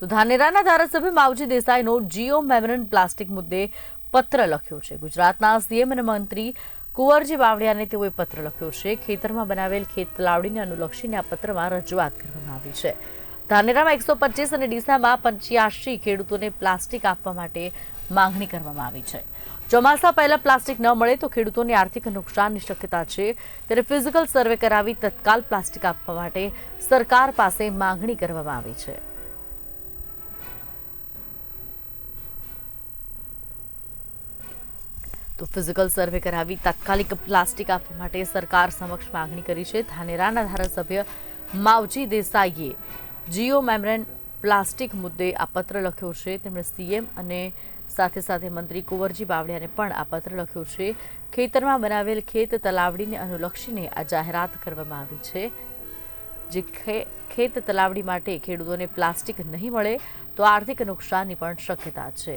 તો ધાનેરાના ધારાસભ્ય માવજી દેસાઈનો જીઓ મેમરન પ્લાસ્ટિક મુદ્દે પત્ર લખ્યો છે. ગુજરાતના સીએમ અને મંત્રી કુંવરજી બાવળિયાને તેઓએ પત્ર લખ્યો છે. ખેતરમાં બનાવેલ ખેત તલાવડીને અનુલક્ષીને આ પત્રમાં રજૂઆત કરવામાં આવી છે. ધાનેરામાં એકસો પચીસ અને ડીસામાં પંચ્યાસી ખેડૂતોને પ્લાસ્ટિક આપવા માટે માંગણી કરવામાં આવી છે. ચોમાસા પહેલા પ્લાસ્ટિક ન મળે તો ખેડૂતોને આર્થિક નુકસાનની શક્યતા છે. ત્યારે ફિઝિકલ સર્વે કરાવી તત્કાલ પ્લાસ્ટિક આપવા માટે સરકાર પાસે માંગણી કરવામાં આવી છે. તો ફિઝિકલ સર્વે કરાવી તાત્કાલિક પ્લાસ્ટિક આપવા માટે સરકાર સમક્ષ માગણી કરી છે. ધાનેરાના ધારાસભ્ય માવજી દેસાઈએ જીઓ મેમરેન પ્લાસ્ટિક મુદ્દે આ પત્ર લખ્યો છે. તેમણે સીએમ અને સાથે સાથે મંત્રી કુંવરજી બાવળિયાને પણ આ પત્ર લખ્યો છે. ખેતરમાં બનાવેલ ખેત તલાવડીને અનુલક્ષીને આ જાહેરાત કરવામાં આવી છે. જે ખેત તલાવડી માટે ખેડૂતોને પ્લાસ્ટિક નહીં મળે તો આર્થિક નુકસાનની પણ શક્યતા છે.